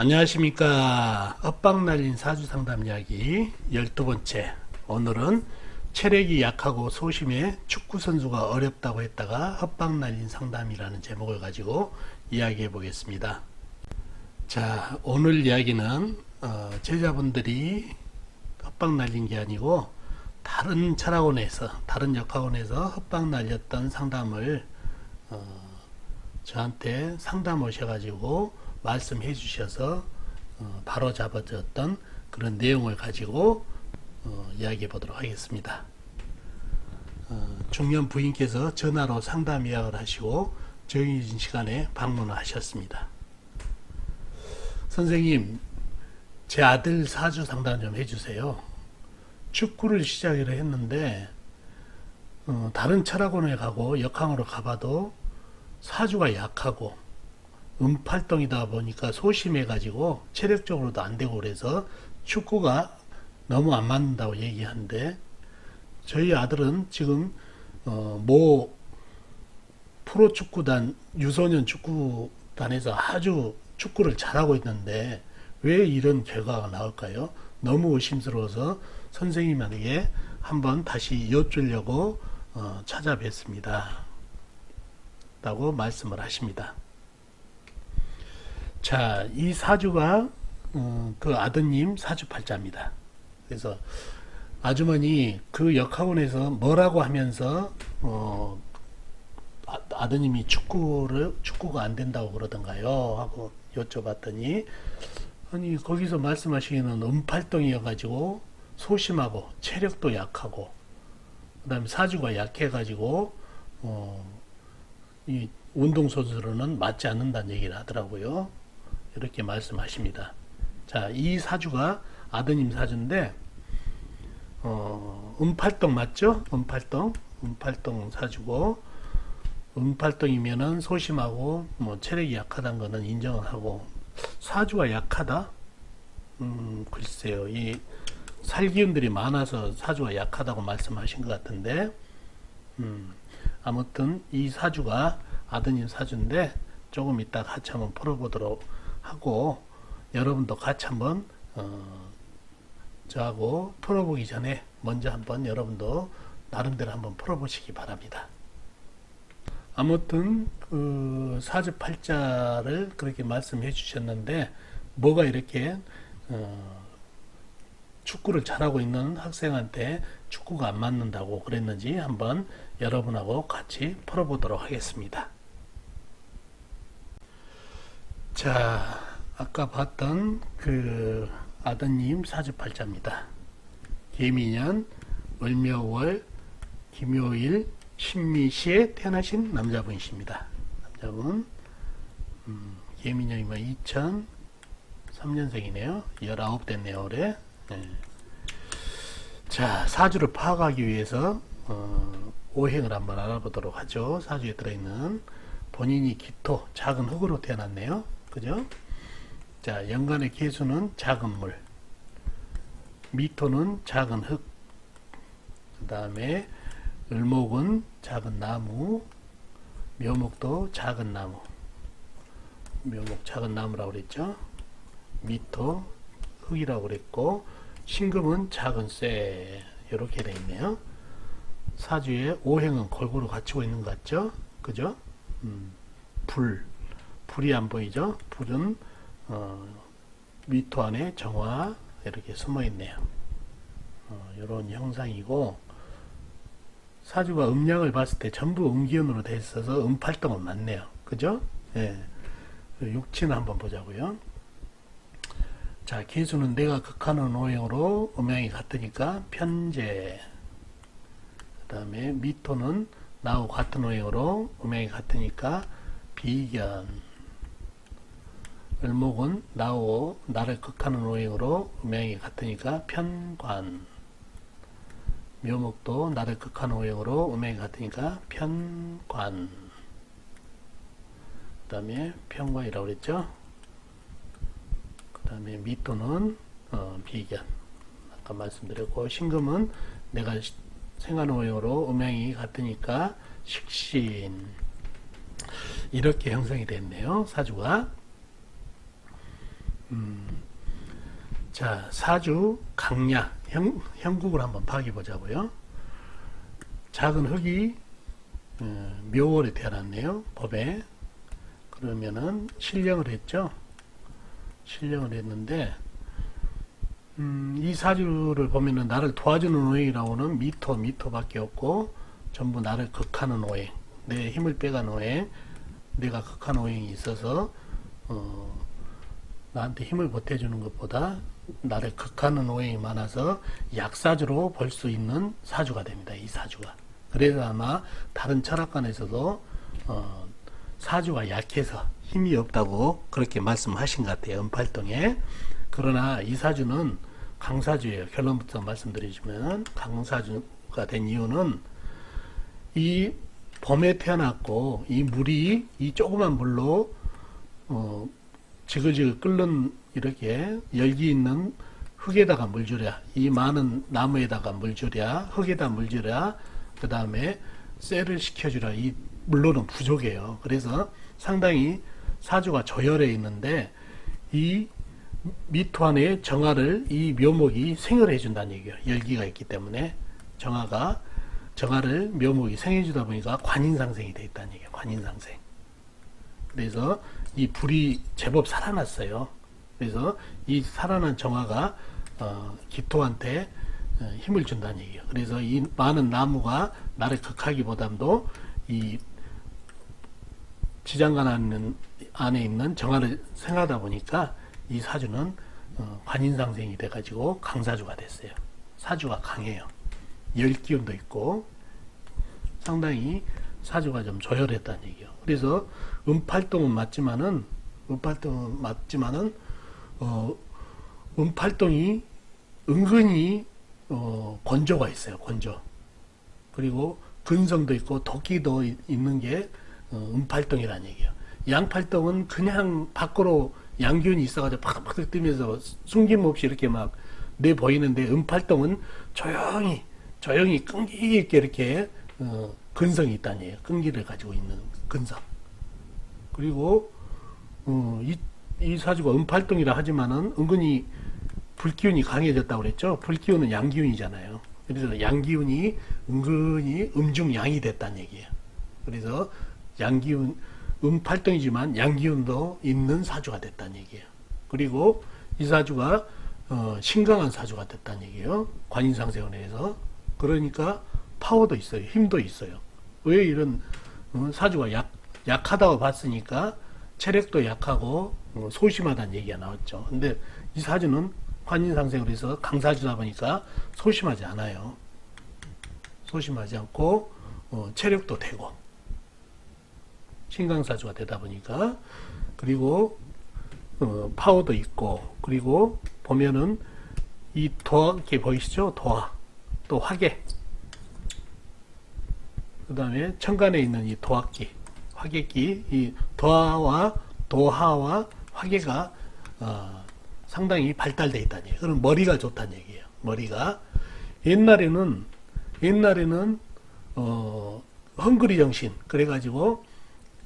안녕하십니까. 엇박 날린 사주 상담 이야기 12번째. 오늘은 체력이 약하고 소심해 축구 선수가 어렵다고 했다가 엇박 날린 상담이라는 제목을 가지고 이야기해 보겠습니다. 자, 오늘 이야기는 어, 제자분들이 헛박 날린 게 아니고 다른 철학원에서 다른 역학원에서 헛박 날렸던 상담을 어, 저한테 상담 오셔가지고 말씀해 주셔서 어, 바로 잡아졌던 그런 내용을 가지고 어, 이야기해 보도록 하겠습니다. 어, 중년 부인께서 전화로 상담 예약을 하시고 정해진 시간에 방문을 하셨습니다. 선생님, 제 아들 사주 상담 좀 해주세요. 축구를 시작을 했는데 어, 다른 철학원에 가고 역학으로 가봐도 사주가 약하고 음팔동이다 보니까 소심해가지고 체력적으로도 안 되고 그래서 축구가 너무 안 맞는다고 얘기하는데 저희 아들은 지금 어, 모 프로축구단 유소년 축구단에서 아주 축구를 잘하고 있는데 왜 이런 결과가 나올까요? 너무 의심스러워서 선생님에게 한번 다시 여쭈려고 어, 찾아뵙습니다. 라고 말씀을 하십니다. 자, 이 사주가 어, 그 아드님 사주팔자입니다. 그래서 아주머니 그 역학원에서 뭐라고 하면서 어, 아, 아드님이 축구를 축구가 안 된다고 그러던가요? 하고 여쭤봤더니 아니 거기서 말씀하시기는 음팔동이어가지고 소심하고 체력도 약하고 그다음에 사주가 약해가지고 어, 이 운동선수로는 맞지 않는다는 얘기를 하더라고요. 이렇게 말씀하십니다. 자, 이 사주가 아드님 사주인데 어, 음팔동 맞죠? 음팔동, 음팔동 사주고 음팔동이면은 소심하고 뭐 체력이 약하다는 거는 인정을 하고 사주가 약하다? 음, 글쎄요. 이 살기운들이 많아서 사주가 약하다고 말씀하신 것 같은데, 음, 아무튼 이 사주가 아드님 사주인데, 조금 이따 같이 한번 풀어보도록 하고, 여러분도 같이 한번, 어, 저하고 풀어보기 전에 먼저 한번 여러분도 나름대로 한번 풀어보시기 바랍니다. 아무튼 그 사주팔자를 그렇게 말씀해 주셨는데 뭐가 이렇게 어, 축구를 잘하고 있는 학생한테 축구가 안 맞는다고 그랬는지 한번 여러분하고 같이 풀어보도록 하겠습니다. 자, 아까 봤던 그 아드님 사주팔자입니다. 개미년, 월묘월, 김요일, 신미시에 태어나신 남자분이십니다. 남자분, 음, 개미년이면 2003년생이네요. 19 됐네요, 올해. 네. 자, 사주를 파악하기 위해서, 어, 오행을 한번 알아보도록 하죠. 사주에 들어있는 본인이 기토, 작은 흙으로 태어났네요. 그죠? 자, 연간의 개수는 작은 물, 미토는 작은 흙, 그 다음에 을목은 작은 나무, 묘목도 작은 나무, 묘목 작은 나무라고 그랬죠. 미토 흙이라고 그랬고 신금은 작은 쇠 이렇게 돼 있네요. 사주에 오행은 골고루 갖추고 있는 것 같죠? 그죠? 음, 불 불이 안 보이죠? 불은 어, 미토 안에 정화 이렇게 숨어 있네요. 어, 이런 형상이고 사주가 음량을 봤을 때 전부 음기운으로 돼 있어서 음팔동은 맞네요. 그죠? 예. 육치는 한번 보자고요. 자, 기수는 내가 극하는 오행으로 음양이 같으니까 편제. 그 다음에 미토는 나하고 같은 오행으로 음양이 같으니까 비견. 을목은 나하고 나를 극하는 오행으로 음양이 같으니까 편관. 묘목도 나를 극한 오행으로 음행이 같으니까 편관. 그 다음에 편관이라고 그랬죠? 그 다음에 미토는 어, 비견. 아까 말씀드렸고 신금은 내가 생하는 오행으로 음행이 같으니까 식신. 이렇게 형성이 됐네요 사주가 자, 사주 강야 형, 형국을 한번 파악해 보자고요. 작은 흙이 어, 묘월에 태어났네요. 법에. 그러면은 신령을 했죠. 신령을 했는데 음, 이 사주를 보면은 나를 도와주는 오행이라고는 미토 미토밖에 없고 전부 나를 극하는 오행, 내 힘을 빼가는 오행, 내가 극한 오행이 있어서 어, 나한테 힘을 보태주는 것보다 나를 극하는 오행이 많아서 약사주로 볼 수 있는 사주가 됩니다. 이 사주가. 그래서 아마 다른 철학관에서도 어, 사주가 약해서 힘이 없다고 그렇게 말씀하신 것 같아요. 은팔동에. 그러나 이 사주는 강사주예요. 결론부터 말씀드리자면 강사주가 된 이유는 이 범에 태어났고 이 물이 이 조그만 물로 어, 지그지그 끓는 이렇게 열기 있는 흙에다가 물 주랴 이 많은 나무에다가 물 주랴 흙에다 물 주랴 그 다음에 쇠를 시켜주랴 이 물로는 부족해요. 그래서 상당히 사주가 저열해 있는데 이 미토 안에 정화를 이 묘목이 생을 해준다는 얘기예요. 열기가 있기 때문에 정화가 정화를 묘목이 생해주다 보니까 관인상생이 돼 있다는 얘기예요. 관인상생 그래서 이 불이 제법 살아났어요. 그래서 이 살아난 정화가 어, 기토한테 어, 힘을 준다는 얘기예요. 그래서 이 많은 나무가 나를 극하기보담도 이 지장간 안에 있는, 정화를 생하다 보니까 이 사주는 어, 관인상생이 돼가지고 강사주가 됐어요. 사주가 강해요. 열 기운도 있고 상당히 사주가 좀 조열했다는 얘기예요. 그래서 음팔동은 맞지만은 음팔동은 맞지만은 어 음팔동이 은근히 어 건조가 있어요. 건조. 그리고 근성도 있고 도끼도 이- 있는 게 어, 음팔동이라는 얘기예요. 양팔동은 그냥 밖으로 양기운이 있어가지고 팍팍 뜨면서 숨김없이 이렇게 막 내 보이는데 음팔동은 조용히 조용히 끈기 있게 이렇게 어, 근성이 있다는. 끈기를 가지고 있는 근성. 그리고 어, 이, 이 사주가 음팔동이라 하지만은 은근히 불기운이 강해졌다고 그랬죠. 불기운은 양기운이잖아요. 그래서 양기운이 은근히 음중양이 됐다는 얘기예요. 그래서 양기운 음팔동이지만 양기운도 있는 사주가 됐다는 얘기예요. 그리고 이 사주가 어, 신강한 사주가 됐다는 얘기예요. 관인상생을 해서 그러니까 파워도 있어요. 힘도 있어요. 왜 이런 어, 사주가 약 약하다고 봤으니까 체력도 약하고 어, 소심하다는 얘기가 나왔죠. 근데 이 사주는 관인상생을 해서 강사주다 보니까 소심하지 않아요. 소심하지 않고 어, 체력도 되고 신강사주가 되다 보니까 그리고 어, 파워도 있고 그리고 보면은 이 도화 이렇게 보이시죠? 도화 또 화계 그 다음에 천간에 있는 이 도화기 화계기 이 도화와 도하와 화계가 어, 상당히 발달돼 있다는 얘기예요. 그럼 머리가 좋다는 얘기예요. 머리가 옛날에는 옛날에는 어, 헝그리 정신 그래가지고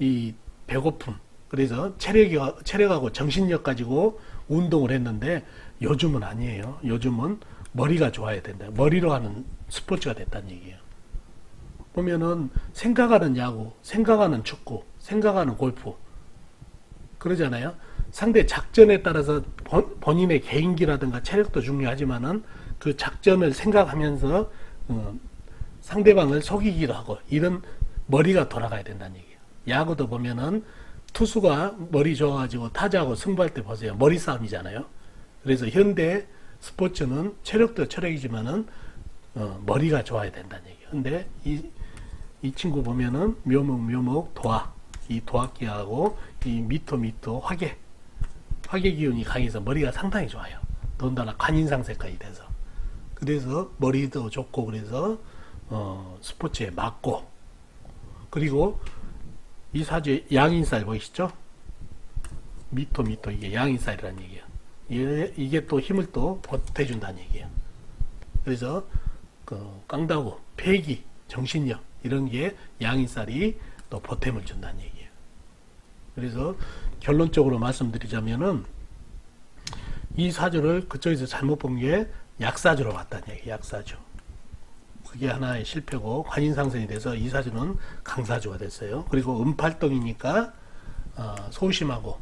이 배고픔 그래서 체력이 체력하고 정신력 가지고 운동을 했는데 요즘은 아니에요. 요즘은 머리가 좋아야 된다. 머리로 하는 스포츠가 됐다는 얘기예요. 보면은 생각하는 야구, 생각하는 축구, 생각하는 골프 그러잖아요. 상대 작전에 따라서 본, 본인의 개인기라든가 체력도 중요하지만은 그 작전을 생각하면서 어, 상대방을 속이기도 하고 이런 머리가 돌아가야 된다는 얘기예요. 야구도 보면은 투수가 머리 좋아가지고 타자하고 승부할 때 보세요. 머리 싸움이잖아요. 그래서 현대 스포츠는 체력도 체력이지만은 어, 머리가 좋아야 된다는 얘기예요. 근데 이, 이 친구 보면은 묘목 묘목 도화 이 도화기하고 이 미토 미토 화계 화계 기운이 강해서 머리가 상당히 좋아요. 더군다나 관인상세까지 돼서 그래서 머리도 좋고 그래서 어, 스포츠에 맞고 그리고 이 사주에 양인살 보이시죠? 미토 미토 이게 양인살이라는 얘기예요. 이게, 이게 또 힘을 또 보태준다는 얘기예요. 그래서 그 깡다구, 폐기, 정신력 이런 게 양인살이 또 보탬을 준다는 얘기예요. 그래서 결론적으로 말씀드리자면은 이 사주를 그쪽에서 잘못 본 게 약사주로 봤다는 얘기, 약사주. 그게 하나의 실패고 관인상선이 돼서 이 사주는 강사주가 됐어요. 그리고 음팔동이니까 어, 소심하고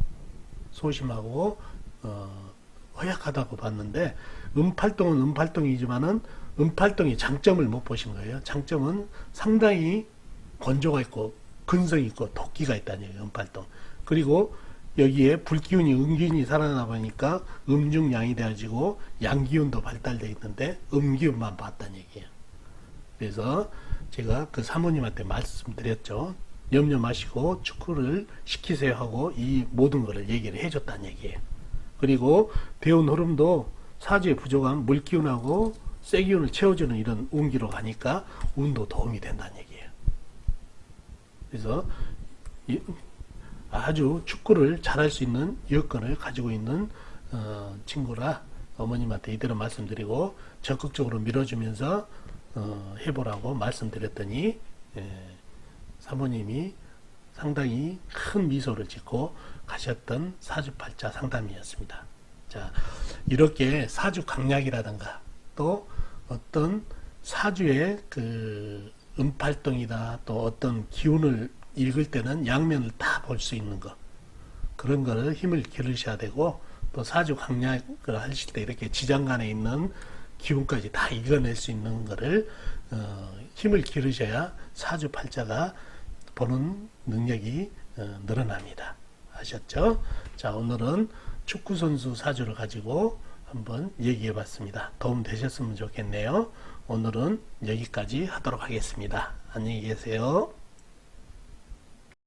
소심하고 어, 허약하다고 봤는데 음팔동은 음팔동이지만은 음팔동이 장점을 못 보신 거예요. 장점은 상당히 건조가 있고 근성이 있고 도끼가 있다는 얘기예요. 음팔동. 그리고 여기에 불기운이 음기운이 살아나 보니까 음중양이 돼가지고 양기운도 발달돼 있는데 음기운만 봤다는 얘기예요. 그래서 제가 그 사모님한테 말씀드렸죠. 염려 마시고 축구를 시키세요 하고 이 모든 것을 얘기를 해줬다는 얘기예요. 그리고 배운 흐름도 사주의 부족한 물기운하고 쇠기운을 채워주는 이런 운기로 가니까 운도 도움이 된다는 얘기예요. 그래서 이- 아주 축구를 잘할 수 있는 여건을 가지고 있는 어, 친구라 어머님한테 이대로 말씀드리고 적극적으로 밀어주면서 어, 해보라고 말씀드렸더니 예, 사모님이 상당히 큰 미소를 짓고 가셨던 사주팔자 상담이었습니다. 자, 이렇게 사주 강약이라든가 또 어떤 사주의 그 음팔동이다 또 어떤 기운을 읽을 때는 양면을 다 볼 수 있는 것 그런 거를 힘을 기르셔야 되고 또 사주 강약을 하실 때 이렇게 지장간에 있는 기운까지 다 읽어낼 수 있는 거를 어, 힘을 기르셔야 사주 팔자가 보는 능력이 어, 늘어납니다. 아셨죠? 자 오늘은 축구 선수 사주를 가지고 한번 얘기해 봤습니다. 도움 되셨으면 좋겠네요. 오늘은 여기까지 하도록 하겠습니다. 안녕히 계세요.